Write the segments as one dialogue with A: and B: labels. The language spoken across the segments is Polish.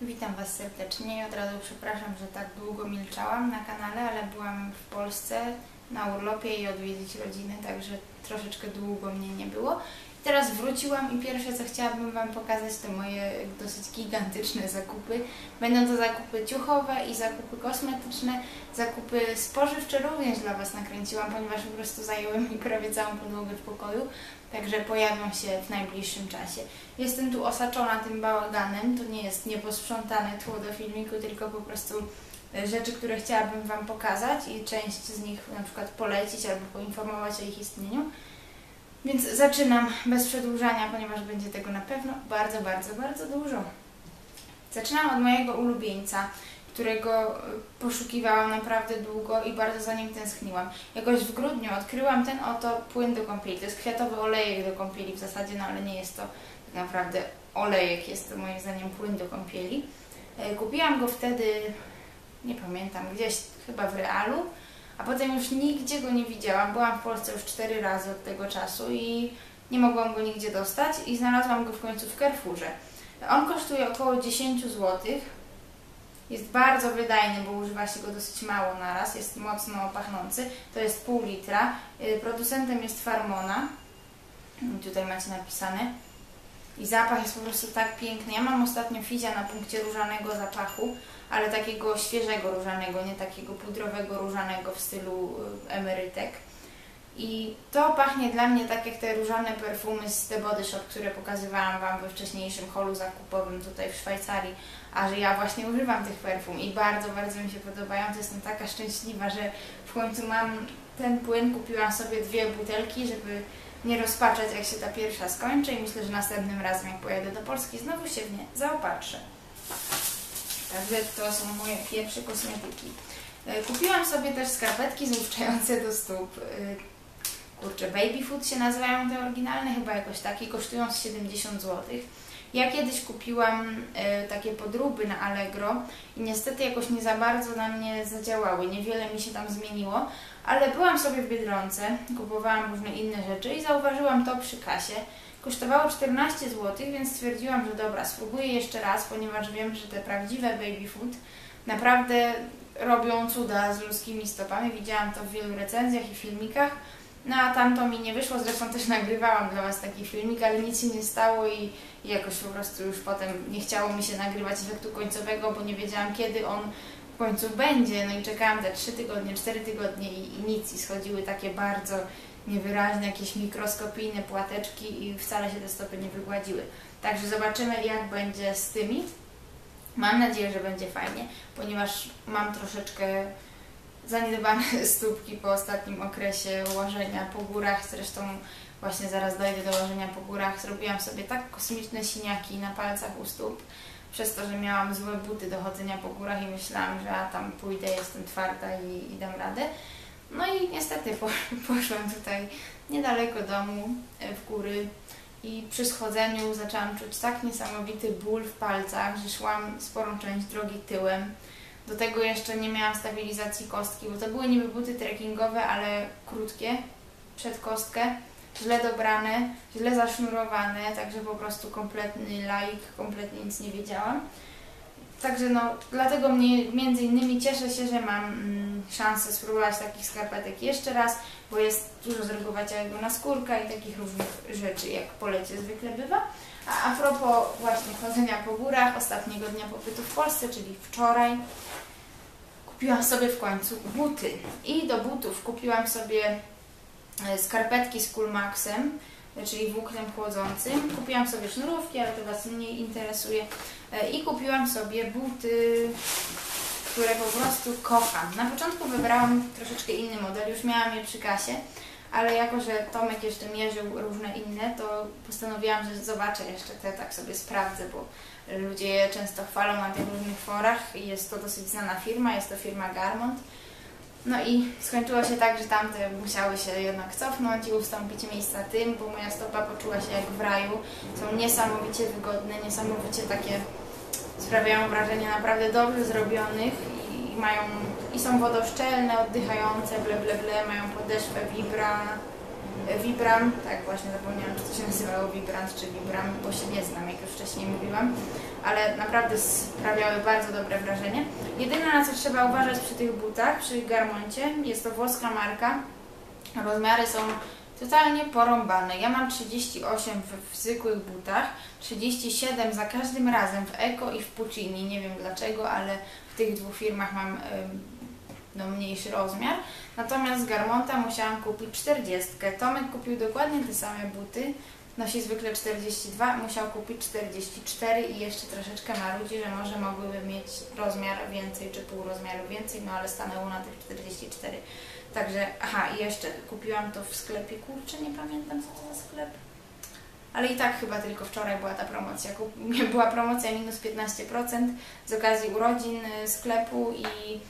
A: Witam Was serdecznie i od razu przepraszam, że tak długo milczałam na kanale, ale byłam w Polsce na urlopie i odwiedzić rodziny, także troszeczkę długo mnie nie było. Teraz wróciłam i pierwsze co chciałabym Wam pokazać to moje dosyć gigantyczne zakupy. Będą to zakupy ciuchowe i zakupy kosmetyczne, zakupy spożywcze również dla Was nakręciłam, ponieważ po prostu zajęły mi prawie całą podłogę w pokoju, także pojawią się w najbliższym czasie. Jestem tu osaczona tym bałaganem, to nie jest nieposprzątane tło do filmiku, tylko po prostu rzeczy, które chciałabym Wam pokazać i część z nich na przykład polecić albo poinformować o ich istnieniu. Więc zaczynam bez przedłużania, ponieważ będzie tego na pewno bardzo, bardzo, bardzo dużo. Zaczynam od mojego ulubieńca, którego y, poszukiwałam naprawdę długo i bardzo za nim tęskniłam. Jakoś w grudniu odkryłam ten oto płyn do kąpieli. To jest kwiatowy olejek do kąpieli w zasadzie, no ale nie jest to tak naprawdę olejek, jest to moim zdaniem płyn do kąpieli. Y, kupiłam go wtedy, nie pamiętam, gdzieś chyba w Realu a potem już nigdzie go nie widziałam. Byłam w Polsce już cztery razy od tego czasu i nie mogłam go nigdzie dostać i znalazłam go w końcu w Carrefourze. On kosztuje około 10 zł. Jest bardzo wydajny, bo używa się go dosyć mało na raz. Jest mocno pachnący. To jest pół litra. Y, producentem jest Farmona. Tutaj macie napisane. I zapach jest po prostu tak piękny. Ja mam ostatnio fizia na punkcie różanego zapachu ale takiego świeżego różanego, nie takiego pudrowego różanego w stylu y, emerytek. I to pachnie dla mnie tak jak te różane perfumy z The Body Shop, które pokazywałam Wam we wcześniejszym holu zakupowym tutaj w Szwajcarii, a że ja właśnie używam tych perfum i bardzo, bardzo mi się podobają, to jestem taka szczęśliwa, że w końcu mam ten płyn, kupiłam sobie dwie butelki, żeby nie rozpaczać jak się ta pierwsza skończy i myślę, że następnym razem jak pojadę do Polski znowu się w nie zaopatrzę. Także to są moje pierwsze kosmetyki. E, kupiłam sobie też skarpetki złuszczające do stóp. E, kurczę, Baby Food się nazywają te oryginalne, chyba jakoś takie, kosztują 70 zł. Ja kiedyś kupiłam e, takie podróby na Allegro i niestety jakoś nie za bardzo na mnie zadziałały, niewiele mi się tam zmieniło, ale byłam sobie w Biedronce, kupowałam różne inne rzeczy i zauważyłam to przy kasie Kosztowało 14 zł, więc stwierdziłam, że dobra, spróbuję jeszcze raz, ponieważ wiem, że te prawdziwe baby food naprawdę robią cuda z ludzkimi stopami. Widziałam to w wielu recenzjach i filmikach. No a tamto mi nie wyszło, zresztą też nagrywałam dla Was taki filmik, ale nic się nie stało i, i jakoś po prostu już potem nie chciało mi się nagrywać efektu końcowego, bo nie wiedziałam kiedy on w końcu będzie. No i czekałam te 3 tygodnie, 4 tygodnie i, i nic i schodziły takie bardzo niewyraźne, jakieś mikroskopijne płateczki i wcale się te stopy nie wygładziły. Także zobaczymy jak będzie z tymi. Mam nadzieję, że będzie fajnie, ponieważ mam troszeczkę zaniedbane stópki po ostatnim okresie łożenia po górach. Zresztą właśnie zaraz dojdę do łożenia po górach. Zrobiłam sobie tak kosmiczne siniaki na palcach u stóp, przez to, że miałam złe buty do chodzenia po górach i myślałam, że ja tam pójdę, jestem twarda i, i dam radę. No i niestety poszłam tutaj niedaleko domu, e, w góry i przy schodzeniu zaczęłam czuć tak niesamowity ból w palcach, że szłam sporą część drogi tyłem. Do tego jeszcze nie miałam stabilizacji kostki, bo to były niby buty trekkingowe, ale krótkie, przed kostkę, źle dobrane, źle zasznurowane, także po prostu kompletny laik, kompletnie nic nie wiedziałam. Także no, dlatego mnie między innymi cieszę się, że mam mm, szansę spróbować takich skarpetek jeszcze raz, bo jest dużo zregulowaciałego na skórka i takich różnych rzeczy, jak po lecie zwykle bywa. A a propos właśnie chodzenia po górach, ostatniego dnia pobytu w Polsce, czyli wczoraj, kupiłam sobie w końcu buty. I do butów kupiłam sobie e, skarpetki z Coolmaxem, czyli włóknem chłodzącym. Kupiłam sobie sznurówki, ale to Was mniej interesuje. E, I kupiłam sobie buty, które po prostu kocham. Na początku wybrałam troszeczkę inny model, już miałam je przy kasie, ale jako, że Tomek jeszcze mierzył różne inne, to postanowiłam, że zobaczę jeszcze te, tak sobie sprawdzę, bo ludzie je często chwalą na tych różnych forach i jest to dosyć znana firma, jest to firma Garmont. No i skończyło się tak, że tamte musiały się jednak cofnąć i ustąpić miejsca tym, bo moja stopa poczuła się jak w raju. Są niesamowicie wygodne, niesamowicie takie sprawiają wrażenie naprawdę dobrze zrobionych i mają i są wodoszczelne, oddychające, ble ble ble, mają podeszwę vibra, Vibram, tak właśnie zapomniałam, czy to się nazywało Vibrant czy Vibram, bo się nie znam, jak już wcześniej mówiłam, ale naprawdę sprawiały bardzo dobre wrażenie. Jedyne na co trzeba uważać przy tych butach, przy Garmoncie, jest to włoska marka, rozmiary są totalnie porąbane. Ja mam 38 w, w zwykłych butach, 37 za każdym razem w Eko i w Puccini. Nie wiem dlaczego, ale w tych dwóch firmach mam no, mniejszy rozmiar. Natomiast z Garmonta musiałam kupić 40. Tomek kupił dokładnie te same buty. Nosi zwykle 42, musiał kupić 44 i jeszcze troszeczkę marudzi, że może mogłyby mieć rozmiar więcej czy pół rozmiaru więcej, no ale stanęło na tych 44. Także, aha, i jeszcze kupiłam to w sklepie, kurczę, nie pamiętam co to za sklep. Ale i tak chyba tylko wczoraj była ta promocja. Była promocja minus 15% z okazji urodzin y, sklepu i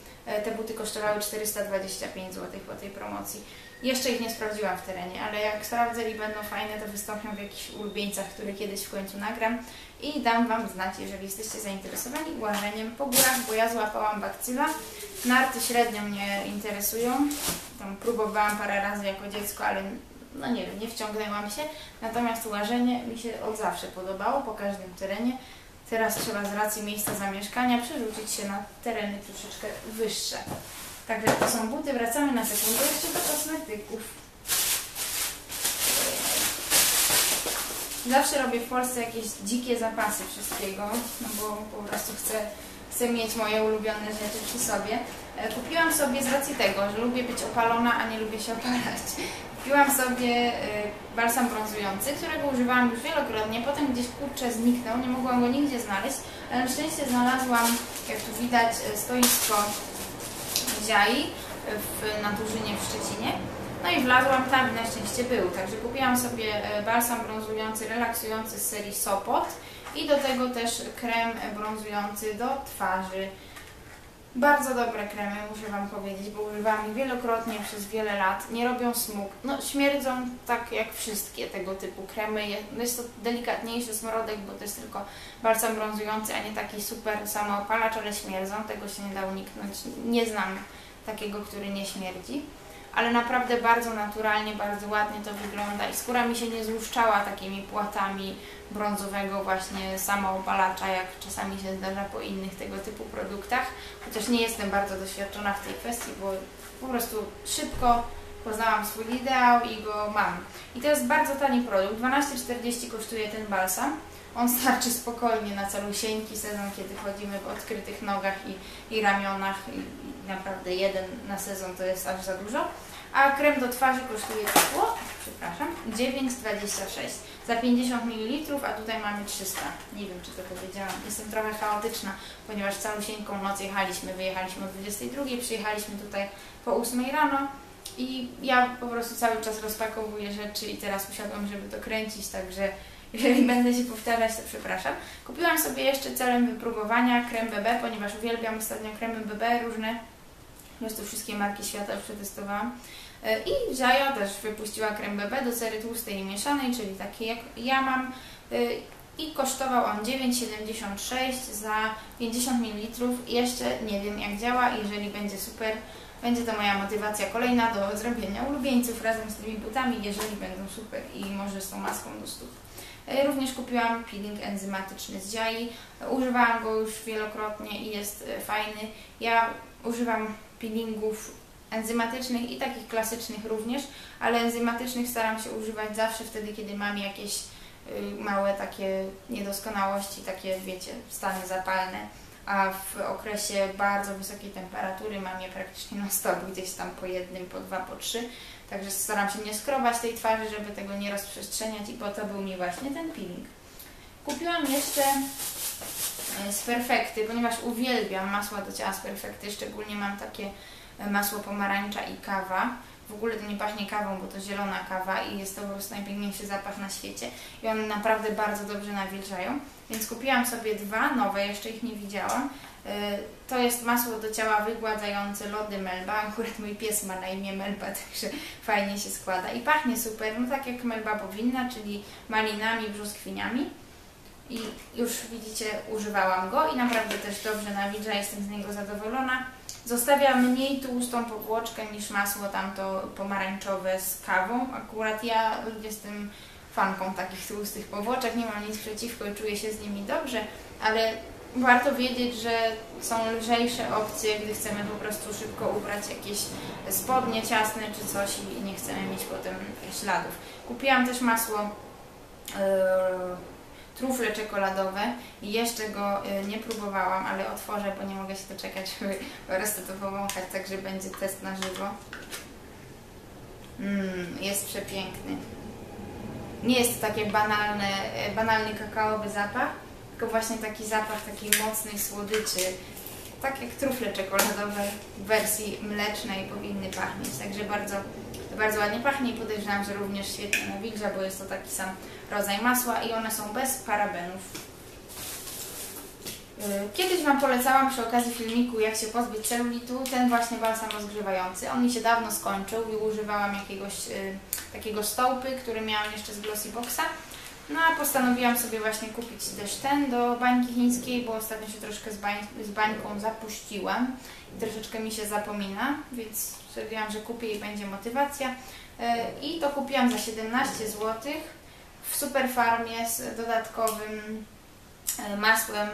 A: te buty kosztowały 425 zł po tej promocji. Jeszcze ich nie sprawdziłam w terenie, ale jak sprawdzę i będą fajne, to wystąpią w jakichś ulubieńcach, które kiedyś w końcu nagram i dam Wam znać, jeżeli jesteście zainteresowani łażeniem po górach, bo ja złapałam bakcyla. Narty średnio mnie interesują. Tam próbowałam parę razy jako dziecko, ale no nie wiem, nie wciągnęłam się. Natomiast łażenie mi się od zawsze podobało po każdym terenie. Teraz trzeba z racji miejsca zamieszkania przerzucić się na tereny troszeczkę wyższe. Także to są buty. Wracamy na sekundę jeszcze do kosmetyków. Zawsze robię w Polsce jakieś dzikie zapasy wszystkiego, no bo po prostu chcę, chcę mieć moje ulubione rzeczy przy sobie. E, kupiłam sobie z racji tego, że lubię być opalona, a nie lubię się opalać. Kupiłam sobie e, balsam brązujący, którego używałam już wielokrotnie, potem gdzieś kurczę zniknął, nie mogłam go nigdzie znaleźć, ale na szczęście znalazłam, jak tu widać, e, stoisko Ziai w Naturzynie w Szczecinie. No i wlazłam tam i na szczęście był. Także kupiłam sobie balsam brązujący, relaksujący z serii Sopot i do tego też krem brązujący do twarzy. Bardzo dobre kremy, muszę Wam powiedzieć, bo używałam ich wielokrotnie przez wiele lat. Nie robią smug. No, śmierdzą tak jak wszystkie tego typu kremy. No, jest to delikatniejszy smrodek, bo to jest tylko balsam brązujący, a nie taki super samoopalacz, ale śmierdzą. Tego się nie da uniknąć. Nie znam takiego, który nie śmierdzi ale naprawdę bardzo naturalnie, bardzo ładnie to wygląda i skóra mi się nie złuszczała takimi płatami brązowego właśnie samoopalacza, jak czasami się zdarza po innych tego typu produktach, chociaż nie jestem bardzo doświadczona w tej kwestii, bo po prostu szybko poznałam swój ideał i go mam. I to jest bardzo tani produkt, 12,40 kosztuje ten balsam. On starczy spokojnie na calusieńki sezon, kiedy chodzimy w odkrytych nogach i, i ramionach i, naprawdę jeden na sezon to jest aż za dużo a krem do twarzy kosztuje ciepło, przepraszam, 9,26 za 50 ml, a tutaj mamy 300. Nie wiem, czy to powiedziałam. Jestem trochę chaotyczna, ponieważ całusieńką noc jechaliśmy, wyjechaliśmy o 22, przyjechaliśmy tutaj po 8 rano i ja po prostu cały czas rozpakowuję rzeczy i teraz usiadłam, żeby to kręcić, także jeżeli będę się powtarzać, to przepraszam. Kupiłam sobie jeszcze celem wypróbowania krem BB, ponieważ uwielbiam ostatnio kremy BB różne po prostu wszystkie marki świata już przetestowałam. E, I Jaja też wypuściła krem BB do cery tłustej i mieszanej, czyli taki jak ja mam. E, I kosztował on 9,76 za 50 ml. Jeszcze nie wiem jak działa, jeżeli będzie super, będzie to moja motywacja kolejna do zrobienia ulubieńców razem z tymi butami, jeżeli będą super i może z tą maską do stóp. E, również kupiłam peeling enzymatyczny z Jai. Używałam go już wielokrotnie i jest fajny. Ja używam peelingów enzymatycznych i takich klasycznych również, ale enzymatycznych staram się używać zawsze wtedy, kiedy mam jakieś y, małe takie niedoskonałości, takie wiecie, stany zapalne, a w okresie bardzo wysokiej temperatury mam je praktycznie na stop, gdzieś tam po jednym, po dwa, po trzy, także staram się nie skrobać tej twarzy, żeby tego nie rozprzestrzeniać i po to był mi właśnie ten peeling. Kupiłam jeszcze z Perfekty, ponieważ uwielbiam masła do ciała z Perfekty, szczególnie mam takie masło pomarańcza i kawa. W ogóle to nie pachnie kawą, bo to zielona kawa i jest to po prostu najpiękniejszy zapach na świecie. I one naprawdę bardzo dobrze nawilżają. Więc kupiłam sobie dwa nowe, jeszcze ich nie widziałam. E, to jest masło do ciała wygładzające lody Melba. Akurat mój pies ma na imię Melba, także fajnie się składa. I pachnie super, no tak jak Melba powinna, czyli malinami, brzoskwiniami. I już widzicie, używałam go i naprawdę też dobrze nawilża, jestem z niego zadowolona. Zostawia mniej tłustą powłoczkę niż masło tamto pomarańczowe z kawą. Akurat ja jestem fanką takich tłustych powłoczek, nie mam nic przeciwko i czuję się z nimi dobrze, ale warto wiedzieć, że są lżejsze opcje, gdy chcemy po prostu szybko ubrać jakieś spodnie ciasne czy coś i nie chcemy mieć potem śladów. Kupiłam też masło yy, trufle czekoladowe i jeszcze go yy, nie próbowałam, ale otworzę, bo nie mogę się doczekać, żeby po prostu to powąchać, także będzie test na żywo. Mm, jest przepiękny. Nie jest to takie banalne, e, banalny kakaowy zapach, tylko właśnie taki zapach takiej mocnej słodyczy, tak jak trufle czekoladowe w wersji mlecznej powinny pachnieć. Także bardzo, bardzo ładnie pachnie i podejrzewam, że również świetnie nawilża, bo jest to taki sam rodzaj masła i one są bez parabenów. Yy, kiedyś Wam polecałam przy okazji filmiku, jak się pozbyć celulitu, ten właśnie balsam rozgrzewający. On mi się dawno skończył i używałam jakiegoś yy, takiego stołpy, który miałam jeszcze z Glossyboxa. No a postanowiłam sobie właśnie kupić też ten do bańki chińskiej, bo ostatnio się troszkę z, bań, z bańką zapuściłam i troszeczkę mi się zapomina, więc stwierdziłam, że kupię i będzie motywacja. Yy, I to kupiłam za 17 zł w Superfarmie z dodatkowym yy, masłem,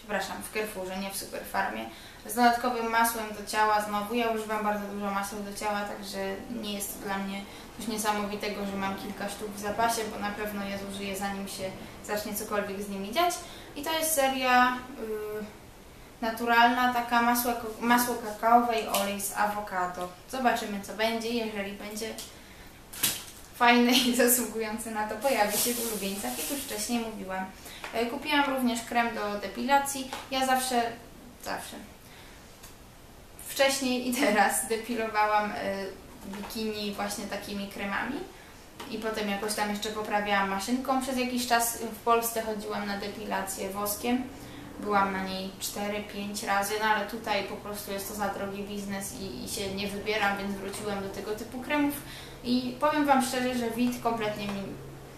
A: przepraszam, w Carrefourze, nie w Superfarmie, z dodatkowym masłem do ciała znowu. Ja używam bardzo dużo masła do ciała, także nie jest to dla mnie coś niesamowitego, że mam kilka sztuk w zapasie, bo na pewno je zużyję zanim się zacznie cokolwiek z nimi dziać. I to jest seria yy, naturalna, taka masło, masło kakaowe i olej z awokado. Zobaczymy co będzie, jeżeli będzie fajne i zasługujące na to pojawi się w ulubieńcach, jak już wcześniej mówiłam. Kupiłam również krem do depilacji. Ja zawsze, zawsze, wcześniej i teraz depilowałam bikini właśnie takimi kremami i potem jakoś tam jeszcze poprawiałam maszynką. Przez jakiś czas w Polsce chodziłam na depilację woskiem. Byłam na niej 4-5 razy, no ale tutaj po prostu jest to za drogi biznes i, i się nie wybieram, więc wróciłam do tego typu kremów. I powiem Wam szczerze, że wid kompletnie mi,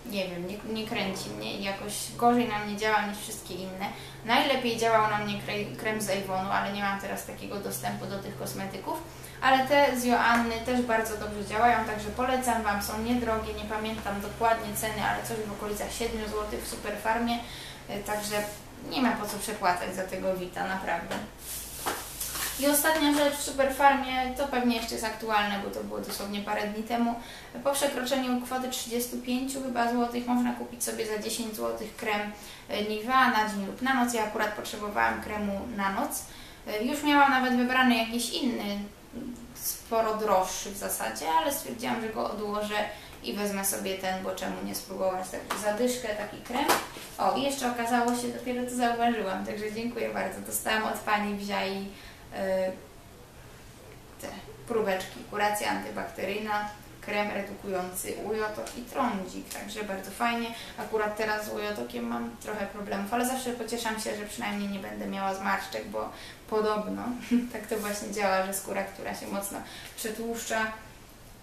A: nie wiem, nie, nie kręci mnie i jakoś gorzej na mnie działa niż wszystkie inne. Najlepiej działał na mnie krem z Avonu, ale nie mam teraz takiego dostępu do tych kosmetyków ale te z Joanny też bardzo dobrze działają, także polecam Wam, są niedrogie, nie pamiętam dokładnie ceny, ale coś w okolicach 7 zł w Superfarmie, y, także nie ma po co przepłacać za tego Vita, naprawdę. I ostatnia rzecz w Superfarmie, to pewnie jeszcze jest aktualne, bo to było dosłownie parę dni temu. Po przekroczeniu kwoty 35 chyba złotych można kupić sobie za 10 zł krem y, Nivea na dzień lub na noc. Ja akurat potrzebowałam kremu na noc. Y, już miałam nawet wybrany jakiś inny, sporo droższy w zasadzie, ale stwierdziłam, że go odłożę i wezmę sobie ten, bo czemu nie spróbować taki zadyszkę, taki krem. O, i jeszcze okazało się, dopiero to zauważyłam, także dziękuję bardzo. Dostałam od Pani Wziai yy, te próbeczki, kuracja antybakteryjna, krem redukujący ujotok i trądzik, także bardzo fajnie. Akurat teraz z ujotokiem mam trochę problemów, ale zawsze pocieszam się, że przynajmniej nie będę miała zmarszczek, bo podobno tak to właśnie działa, że skóra, która się mocno przetłuszcza,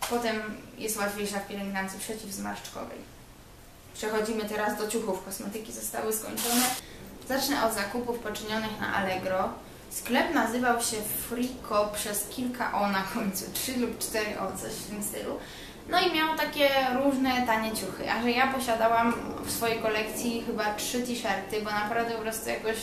A: potem jest łatwiejsza w pielęgnacji przeciwzmarszczkowej. Przechodzimy teraz do ciuchów. Kosmetyki zostały skończone. Zacznę od zakupów poczynionych na Allegro. Sklep nazywał się Frico przez kilka O na końcu, 3 lub 4 O, coś w tym stylu. No i miał takie różne tanie ciuchy, a że ja posiadałam w swojej kolekcji chyba trzy t-shirty, bo naprawdę po prostu jakoś,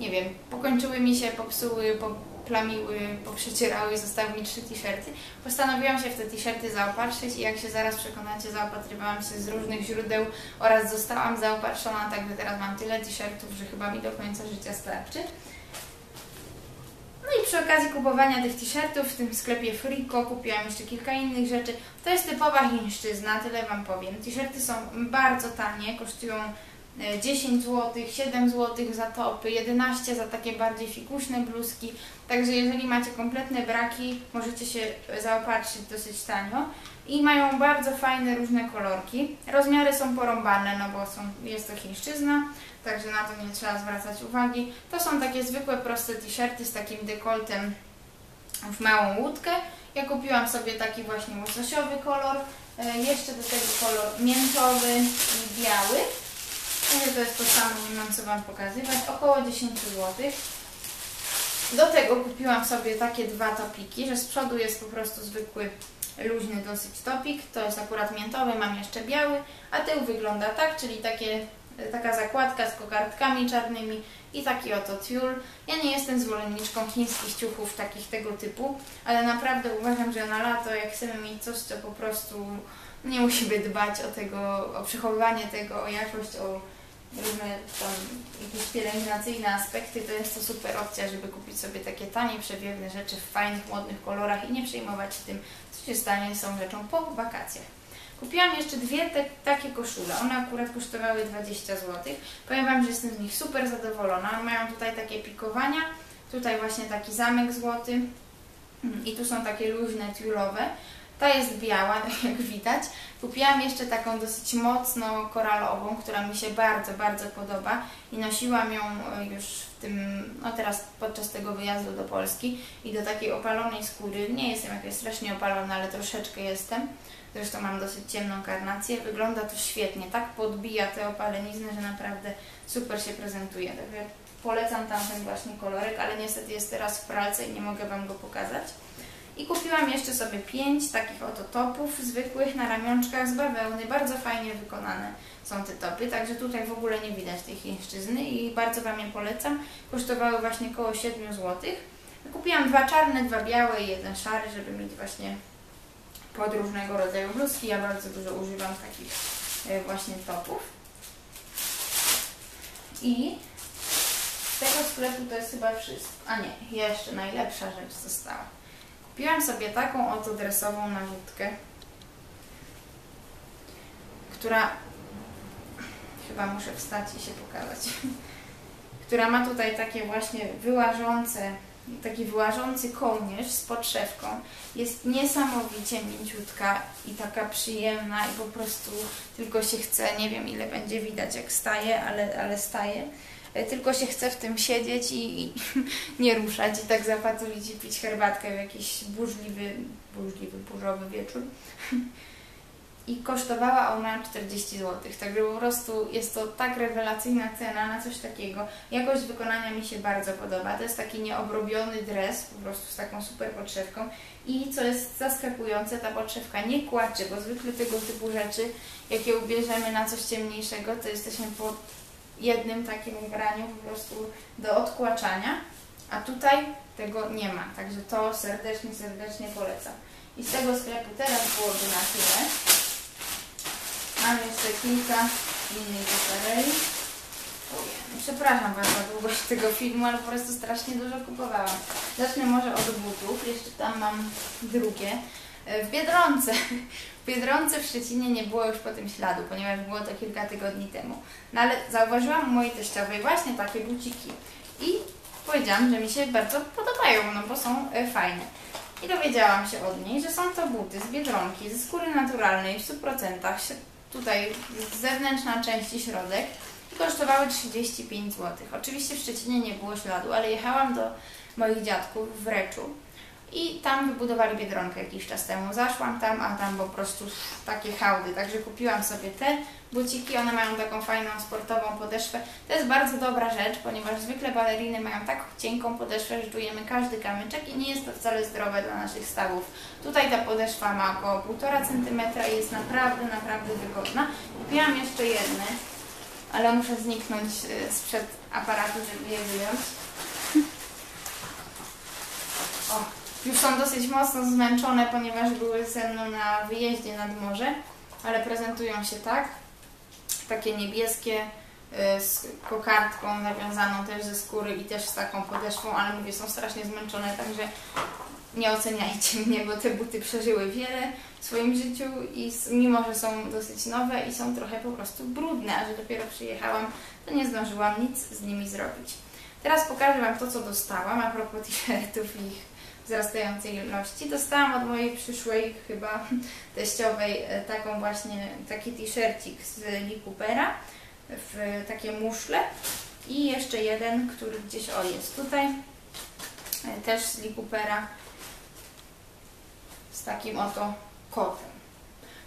A: nie wiem, pokończyły mi się, popsuły, poplamiły, poprzecierały i zostały mi trzy t-shirty. Postanowiłam się w te t-shirty zaopatrzyć i jak się zaraz przekonacie, zaopatrywałam się z różnych źródeł oraz zostałam zaopatrzona, także teraz mam tyle t-shirtów, że chyba mi do końca życia starczy. Przy okazji kupowania tych t-shirtów w tym sklepie Frico kupiłam jeszcze kilka innych rzeczy. To jest typowa chińszczyzna, tyle Wam powiem. T-shirty są bardzo tanie, kosztują 10 zł, 7 zł za topy, 11 za takie bardziej fikuśne bluzki. Także jeżeli macie kompletne braki, możecie się zaopatrzyć dosyć tanio. I mają bardzo fajne różne kolorki. Rozmiary są porąbane, no bo są, jest to chińszczyzna także na to nie trzeba zwracać uwagi. To są takie zwykłe, proste t-shirty z takim dekoltem w małą łódkę. Ja kupiłam sobie taki właśnie łososiowy kolor, e, jeszcze do tego kolor miętowy i biały. To jest to samo, nie mam co Wam pokazywać, około 10 zł. Do tego kupiłam sobie takie dwa topiki, że z przodu jest po prostu zwykły, luźny dosyć topik. To jest akurat miętowy, mam jeszcze biały, a tył wygląda tak, czyli takie, taka zakładka z kokardkami czarnymi i taki oto tiul. Ja nie jestem zwolenniczką chińskich ciuchów takich tego typu, ale naprawdę uważam, że na lato jak chcemy mieć coś, co po prostu nie musimy dbać o tego, o przechowywanie tego, o jakość, o różne tam jakieś pielęgnacyjne aspekty, to jest to super opcja, żeby kupić sobie takie tanie, przewiewne rzeczy w fajnych, modnych kolorach i nie przejmować się tym, co się stanie, są rzeczą po wakacjach. Kupiłam jeszcze dwie te, takie koszule. One akurat kosztowały 20 zł. Powiem Wam, że jestem z nich super zadowolona. Mają tutaj takie pikowania, tutaj właśnie taki zamek złoty i tu są takie luźne, tiulowe. Ta jest biała, jak widać. Kupiłam jeszcze taką dosyć mocno koralową, która mi się bardzo, bardzo podoba i nosiłam ją e, już w tym, no teraz podczas tego wyjazdu do Polski i do takiej opalonej skóry. Nie jestem jakaś strasznie opalona, ale troszeczkę jestem. Zresztą mam dosyć ciemną karnację. Wygląda to świetnie. Tak podbija te opalenizny, że naprawdę super się prezentuje. Także polecam tamten właśnie kolorek, ale niestety jest teraz w pralce i nie mogę Wam go pokazać. I kupiłam jeszcze sobie pięć takich oto topów zwykłych na ramionczkach z bawełny. Bardzo fajnie wykonane są te topy, także tutaj w ogóle nie widać tej chińszczyzny i bardzo Wam je polecam. Kosztowały właśnie około 7 zł. Kupiłam dwa czarne, dwa białe i jeden szary, żeby mieć właśnie pod różnego rodzaju bluzki. Ja bardzo dużo używam takich e, właśnie topów. I z tego sklepu to jest chyba wszystko. A nie, jeszcze najlepsza rzecz została. Kupiłam sobie taką oto dresową narzutkę, która chyba muszę wstać i się pokazać, która ma tutaj takie właśnie wyłażące taki wyłażący kołnierz z podszewką. Jest niesamowicie mięciutka i taka przyjemna i po prostu tylko się chce, nie wiem ile będzie widać jak staje, ale, ale staje. E, tylko się chce w tym siedzieć i, i nie ruszać i tak zapatulić i pić herbatkę w jakiś burzliwy, burzliwy, burzowy wieczór. i kosztowała ona 40 zł. Także po prostu jest to tak rewelacyjna cena na coś takiego. Jakość wykonania mi się bardzo podoba. To jest taki nieobrobiony dres, po prostu z taką super podszewką. I co jest zaskakujące, ta podszewka nie kłaczy, bo zwykle tego typu rzeczy, jakie ubierzemy na coś ciemniejszego, to jesteśmy po jednym takim ubraniu po prostu do odkłaczania, a tutaj tego nie ma. Także to serdecznie, serdecznie polecam. I z tego sklepu teraz byłoby na tyle. Mam jeszcze kilka innych baterii. Przepraszam Was za długość tego filmu, ale po prostu strasznie dużo kupowałam. Zacznę może od butów. Jeszcze tam mam drugie. E, w Biedronce. W Biedronce w Szczecinie nie było już po tym śladu, ponieważ było to kilka tygodni temu. No ale zauważyłam u mojej teściowej właśnie takie buciki. I powiedziałam, że mi się bardzo podobają, no bo są e, fajne. I dowiedziałam się od niej, że są to buty z Biedronki, ze skóry naturalnej w 100%, tutaj zewnętrzna część i środek i kosztowały 35 zł. Oczywiście w Szczecinie nie było śladu, ale jechałam do moich dziadków w Reczu i tam wybudowali Biedronkę jakiś czas temu. Zaszłam tam, a tam po prostu takie hałdy, także kupiłam sobie te buciki, one mają taką fajną sportową podeszwę. To jest bardzo dobra rzecz, ponieważ zwykle baleriny mają tak cienką podeszwę, że czujemy każdy kamyczek i nie jest to wcale zdrowe dla naszych stawów. Tutaj ta podeszwa ma około 1,5 cm i jest naprawdę, naprawdę wygodna. Kupiłam jeszcze jedne, ale muszę zniknąć y, sprzed aparatu, żeby je wyjąć. O, już są dosyć mocno zmęczone, ponieważ były ze mną na wyjeździe nad morze, ale prezentują się tak. Takie niebieskie y, z kokardką nawiązaną też ze skóry i też z taką podeszwą, ale mówię, są strasznie zmęczone, także nie oceniajcie mnie, bo te buty przeżyły wiele w swoim życiu i mimo, że są dosyć nowe i są trochę po prostu brudne, a że dopiero przyjechałam, to nie zdążyłam nic z nimi zrobić. Teraz pokażę Wam to, co dostałam a propos t-shirtów ich wzrastającej ilości. Dostałam od mojej przyszłej chyba teściowej e, taką właśnie, taki t-shircik z Lee Coopera w takie muszle i jeszcze jeden, który gdzieś o jest tutaj, e, też z Lee Coopera z takim oto kotem.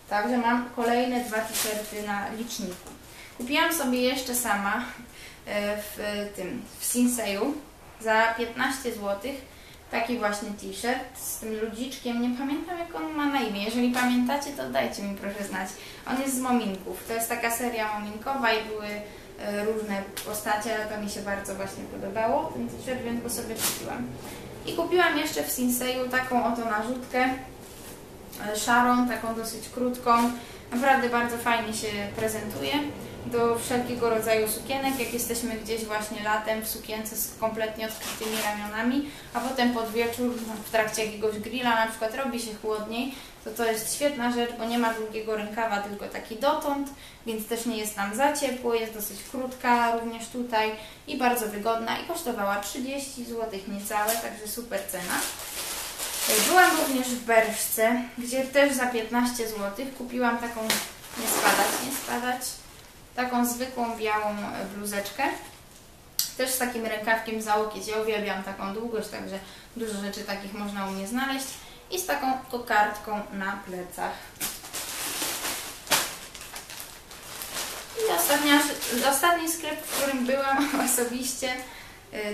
A: Także mam kolejne dwa t-shirty na liczniku. Kupiłam sobie jeszcze sama e, w tym, w Sinseju za 15 zł taki właśnie t-shirt z tym ludziczkiem. Nie pamiętam jak on ma na imię. Jeżeli pamiętacie, to dajcie mi proszę znać. On jest z Mominków. To jest taka seria Mominkowa i były e, różne postacie, ale to mi się bardzo właśnie podobało, ten t-shirt, więc go sobie kupiłam. I kupiłam jeszcze w Sinseju taką oto narzutkę e, szarą, taką dosyć krótką. Naprawdę bardzo fajnie się prezentuje do wszelkiego rodzaju sukienek, jak jesteśmy gdzieś właśnie latem w sukience z kompletnie odkrytymi ramionami, a potem pod wieczór w trakcie jakiegoś grilla na przykład robi się chłodniej, to to jest świetna rzecz, bo nie ma długiego rękawa, tylko taki dotąd, więc też nie jest nam za ciepło, jest dosyć krótka również tutaj i bardzo wygodna i kosztowała 30 zł niecałe, także super cena. Byłam również w Berszce, gdzie też za 15 zł kupiłam taką, nie spadać, nie spadać, taką zwykłą białą bluzeczkę. Też z takim rękawkiem za łokieć. Ja uwielbiam taką długość, także dużo rzeczy takich można u mnie znaleźć. I z taką kokardką na plecach. I ostatnia, ostatni sklep, w którym byłam osobiście,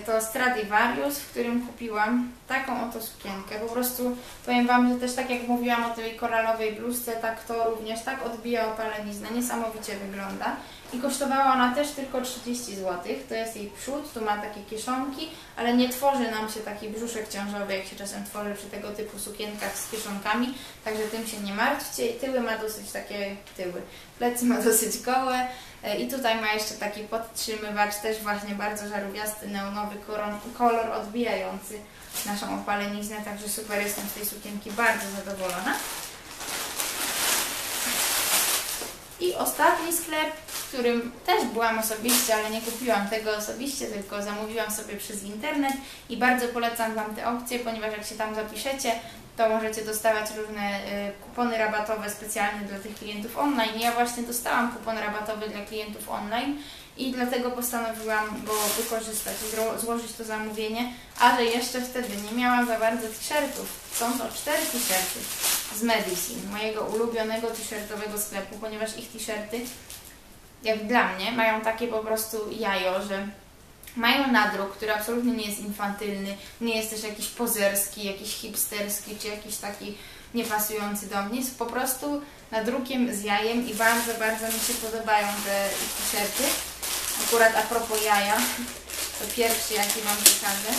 A: to Stradivarius, w którym kupiłam taką oto sukienkę. Po prostu powiem Wam, że też tak jak mówiłam o tej koralowej bluzce, tak to również tak odbija opaleniznę. Niesamowicie wygląda i kosztowała ona też tylko 30 zł. To jest jej przód, tu ma takie kieszonki, ale nie tworzy nam się taki brzuszek ciążowy, jak się czasem tworzy przy tego typu sukienkach z kieszonkami, także tym się nie martwcie. I tyły ma dosyć takie tyły, plecy ma dosyć gołe i tutaj ma jeszcze taki podtrzymywacz, też właśnie bardzo żarówiasty, neonowy kolor odbijający naszą opaleniznę, także super jestem z tej sukienki bardzo zadowolona. I ostatni sklep, w którym też byłam osobiście, ale nie kupiłam tego osobiście, tylko zamówiłam sobie przez internet i bardzo polecam Wam te opcje, ponieważ jak się tam zapiszecie, to możecie dostawać różne y, kupony rabatowe specjalnie dla tych klientów online. Ja właśnie dostałam kupon rabatowy dla klientów online i dlatego postanowiłam go wykorzystać i złożyć to zamówienie, ale jeszcze wtedy nie miałam za bardzo t-shirtów. Są to cztery t-shirty z Medicine, mojego ulubionego t-shirtowego sklepu, ponieważ ich t-shirty, jak dla mnie, mają takie po prostu jajo, że mają nadruk, który absolutnie nie jest infantylny, nie jest też jakiś pozerski, jakiś hipsterski, czy jakiś taki niepasujący do mnie. Jest po prostu nadrukiem z jajem i bardzo, bardzo mi się podobają te t-shirty. Akurat a propos jaja, to pierwszy jaki Wam pokażę.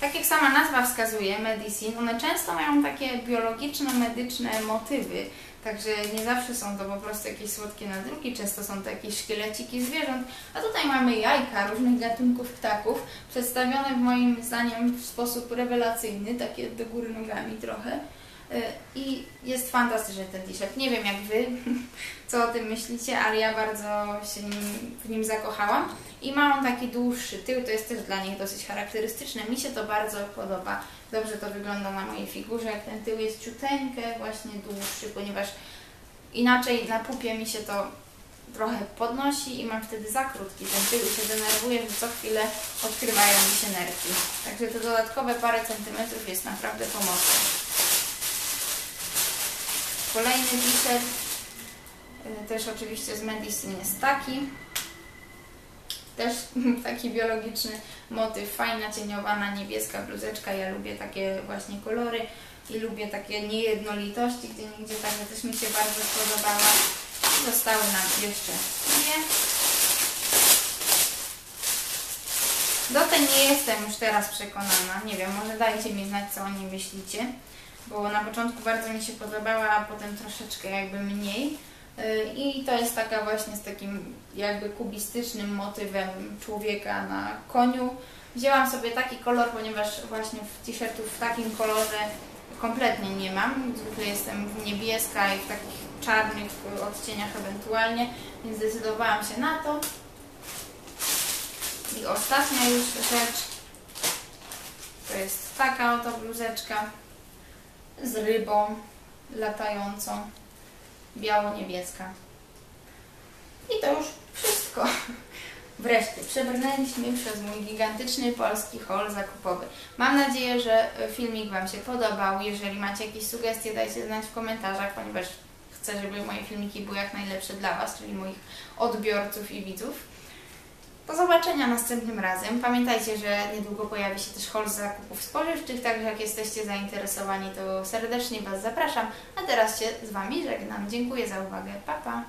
A: Tak jak sama nazwa wskazuje, medicine, one często mają takie biologiczno-medyczne motywy, także nie zawsze są to po prostu jakieś słodkie nadruki, często są to jakieś szkieleciki zwierząt, a tutaj mamy jajka różnych gatunków ptaków, przedstawione moim zdaniem w sposób rewelacyjny, takie do góry nogami trochę. I jest fantastyczny ten t-shirt. Nie wiem jak Wy, co o tym myślicie, ale ja bardzo się nim, w nim zakochałam. I ma on taki dłuższy tył, to jest też dla nich dosyć charakterystyczne. Mi się to bardzo podoba. Dobrze to wygląda na mojej figurze, jak ten tył jest ciuteńkę, właśnie dłuższy, ponieważ inaczej na pupie mi się to trochę podnosi i mam wtedy za krótki ten tył i się denerwuję, że co chwilę odkrywają mi się nerki. Także te dodatkowe parę centymetrów jest naprawdę pomocne. Kolejny t-shirt, y, też oczywiście z Medicine jest taki. Też taki biologiczny motyw, fajna cieniowana niebieska bluzeczka. Ja lubię takie właśnie kolory i lubię takie niejednolitości, gdzie nigdzie także też mi się bardzo spodobała. Zostały nam jeszcze dwie. Do tej nie jestem już teraz przekonana. Nie wiem, może dajcie mi znać, co o niej myślicie bo na początku bardzo mi się podobała, a potem troszeczkę jakby mniej. Y, I to jest taka właśnie z takim jakby kubistycznym motywem człowieka na koniu. Wzięłam sobie taki kolor, ponieważ właśnie w t-shirtów w takim kolorze kompletnie nie mam. Zwykle jestem w niebieska i w takich czarnych odcieniach ewentualnie, więc zdecydowałam się na to. I ostatnia już rzecz to jest taka oto bluzeczka z rybą latającą, biało-niebieska. I to już wszystko. Wreszcie przebrnęliśmy przez mój gigantyczny polski haul zakupowy. Mam nadzieję, że filmik Wam się podobał. Jeżeli macie jakieś sugestie, dajcie znać w komentarzach, ponieważ chcę, żeby moje filmiki były jak najlepsze dla Was, czyli moich odbiorców i widzów. Do zobaczenia następnym razem. Pamiętajcie, że niedługo pojawi się też hol zakupów spożywczych, także jak jesteście zainteresowani, to serdecznie Was zapraszam. A teraz się z Wami żegnam. Dziękuję za uwagę. Pa, pa!